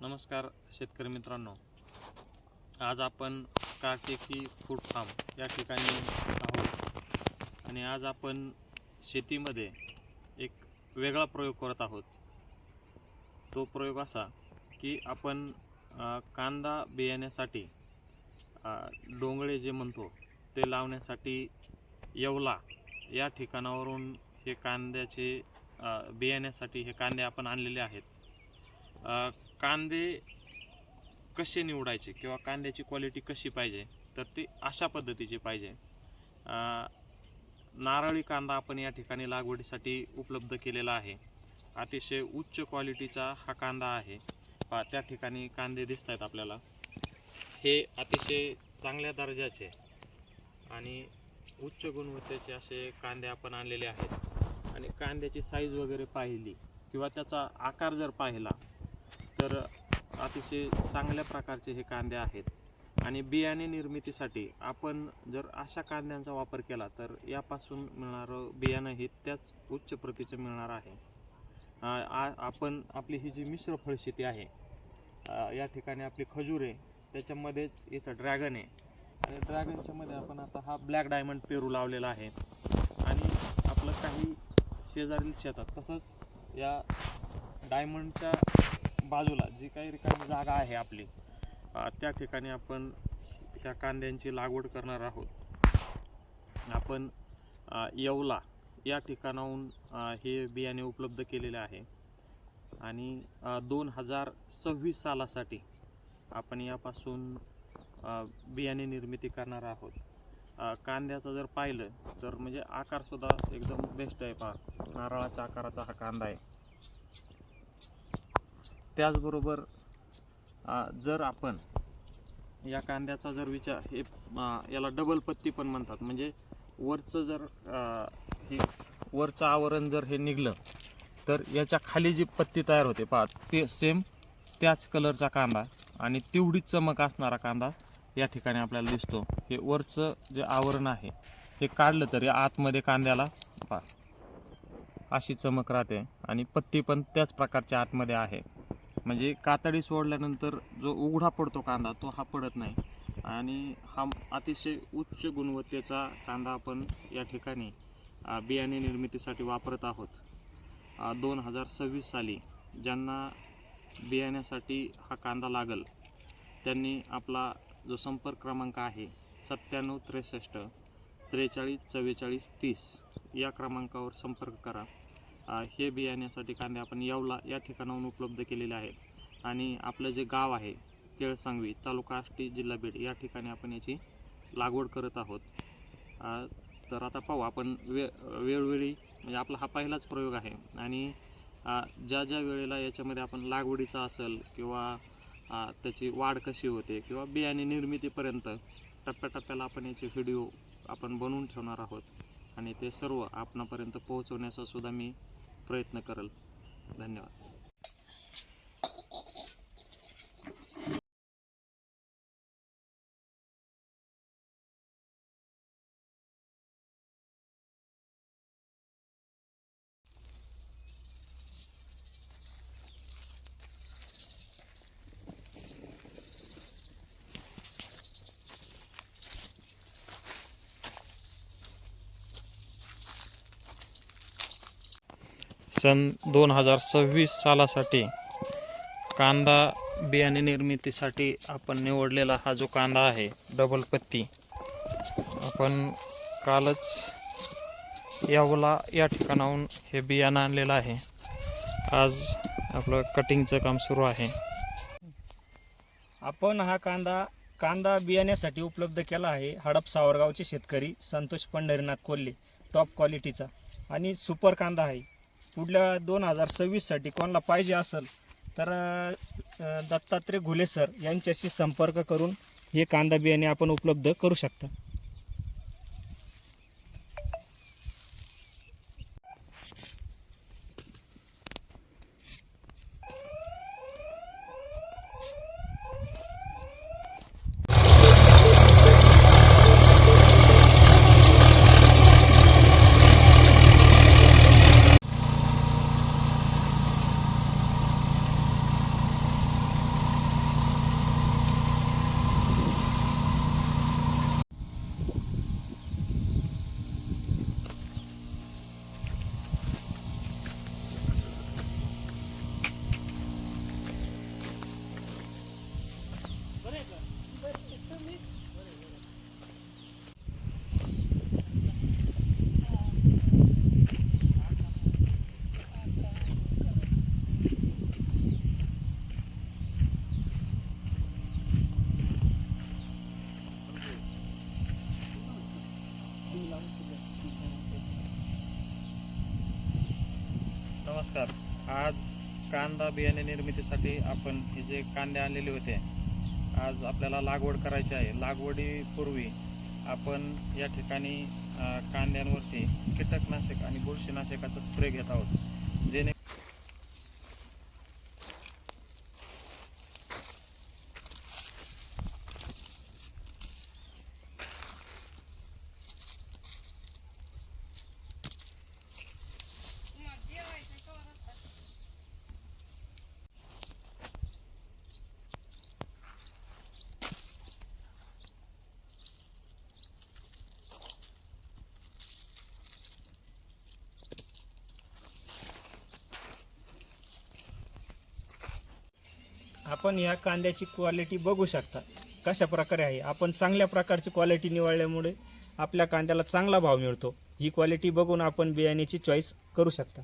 नमस्कार शेतकरी मित्रांनो. आज आपण कार्तिकी फूड फार्म या ठिकाणी आहोत. आणि आज आपण शेतीमध्ये एक वेगळा प्रयोग करत आहोत. तो प्रयोग असा की आपण कांदा बियाण्यासाठी डोंगळे जे म्हणतो ते लावण्यासाठी येवला या ठिकाणावरून हे कांद्याचे बियाण्यासाठी हे कांदे आपण आणलेले आहेत. कांदे कसे निवडायचे किंवा कांद्याची क्वालिटी कशी पाहिजे तर ती अशा पद्धतीची पाहिजे. नारळी कांदा आपण या ठिकाणी लागवडीसाठी उपलब्ध केलेला आहे. अतिशय उच्च क्वालिटीचा हा कांदा आहे. पा त्या ठिकाणी कांदे दिसत आहेत आपल्याला. हे अतिशय चांगल्या दर्जाचे आणि उच्च गुणवत्तेचे असे कांदे आपण आणलेले आहेत. आणि कांद्याची साईज वगैरे पाहिली किंवा त्याचा आकार जर पाहिला तर अतिशय चांगल्या प्रकारचे हे कांदे आहेत. आणि बियाणे निर्मितीसाठी आपण जर अशा कांद्यांचा वापर केला तर यापासून मिळणारं बियाणं हे त्याच उच्च प्रतीचं मिळणार आहे. आ- आपण आपली ही जी मिश्र फळशेती आहे या ठिकाणी आपली खजूर आहे त्याच्यामध्येच इथं ड्रॅगन आहे. आणि ड्रॅगनच्यामध्ये आपण आता हा ब्लॅक डायमंड पेरू लावलेला आहे. आणि आपलं काही शेजारील शेतात तसंच या डायमंडच्या बाजूला जी काही रिकामी जागा आहे आपली त्या ठिकाणी आपण ह्या कांद्यांची लागवड करणार आहोत. आपण येवला या ठिकाणाहून हे बियाणे उपलब्ध केलेले आहे. आणि दोन हजार सव्वीस सालासाठी आपण यापासून बियाणे निर्मिती करणार आहोत. कांद्याचं जर पाहिलं तर म्हणजे आकारसुद्धा एकदम बेस्ट आहे पहा. नारळाच्या आकाराचा हा कांदा आहे. त्याचबरोबर जर आपण या कांद्याचा जर विचार हे याला डबल पत्ती पण म्हणतात. म्हणजे वरचं जर हे वरचं आवरण जर हे निघलं तर याच्या खाली जी पत्ती तयार होते पहा ते सेम त्याच कलरचा कांदा आणि तेवढीच चमक असणारा कांदा या ठिकाणी आपल्याला दिसतो. हे वरचं जे आवरण आहे हे काढलं तरी आतमध्ये कांद्याला पहा अशी चमक राहते आणि पत्ती पण त्याच प्रकारच्या आतमध्ये आहे. म्हणजे कातडी सोडल्यानंतर जो उघडा पडतो कांदा तो हा पडत नाही. आणि हा अतिशय उच्च गुणवत्तेचा कांदा आपण या ठिकाणी बियाणे निर्मितीसाठी वापरत आहोत. दोन हजार सव्वीस साली ज्यांना बियाण्यासाठी हा कांदा लागल त्यांनी आपला जो संपर्क क्रमांक आहे सत्त्याण्णव त्रेसष्ट त्रेचाळीस चव्वेचाळीस तीस या क्रमांकावर संपर्क करा. हे बियाण्यासाठी कांदे आपण येवला या ठिकाणाहून उपलब्ध केलेले आहेत. आणि आपलं जे गाव आहे केळसांगवी तालुका आष्टी जिल्हा बीड या ठिकाणी आपण याची लागवड करत आहोत. तर आता पाहू आपण वे वेळोवेळी म्हणजे आपला हा पहिलाच प्रयोग आहे. आणि ज्या ज्या वेळेला याच्यामध्ये आपण लागवडीचा असेल किंवा त्याची वाढ कशी होते किंवा बियाणे निर्मितीपर्यंत टप्प्याटप्प्याला आपण याचे व्हिडिओ आपण बनवून ठेवणार आहोत. आणि ते सर्व आपणापर्यंत पोहोचवण्याचा सुद्धा मी प्रयत्न करेल. धन्यवाद. सन दोन हजार सव्वीस सालासाठी कांदा बियाणे निर्मितीसाठी आपण निवडलेला हा जो कांदा आहे डबल पत्ती आपण कालच यावला या ठिकाणाहून हे बियाणं आणलेलं आहे. आज आपलं कटिंगचं काम सुरू आहे. आपण हा कांदा कांदा बियाण्यासाठी उपलब्ध केला आहे हडप सावरगावचे शेतकरी संतोष पंढरीनाथ कोल्हे टॉप क्वालिटीचा आणि सुपर कांदा आहे. पुढल्या दोन हजार सव्वीससाठी कोणाला पाहिजे असेल तर दत्तात्रय घुले सर यांच्याशी संपर्क करून हे कांदा बियाणे आपण उपलब्ध करू शकता. नमस्कार. आज कांदा बियाणे निर्मितीसाठी आपण हे जे कांदे आणलेले होते आज आपल्याला लागवड करायची आहे. लागवडीपूर्वी आपण या ठिकाणी कांद्यांवरती कीटकनाशक आणि बुरशीनाशकाचा स्प्रे घेत आहोत. आपण या कांद्याची क्वालिटी बघू शकता. कशा प्रकारे आहे? आपण चांगल्या प्रकारची क्वालिटी निवडल्यामुळे आपल्या कांद्याला चांगला भाव मिळतो. ही क्वालिटी बघून आपण बियाण्याची चॉईस करू शकता.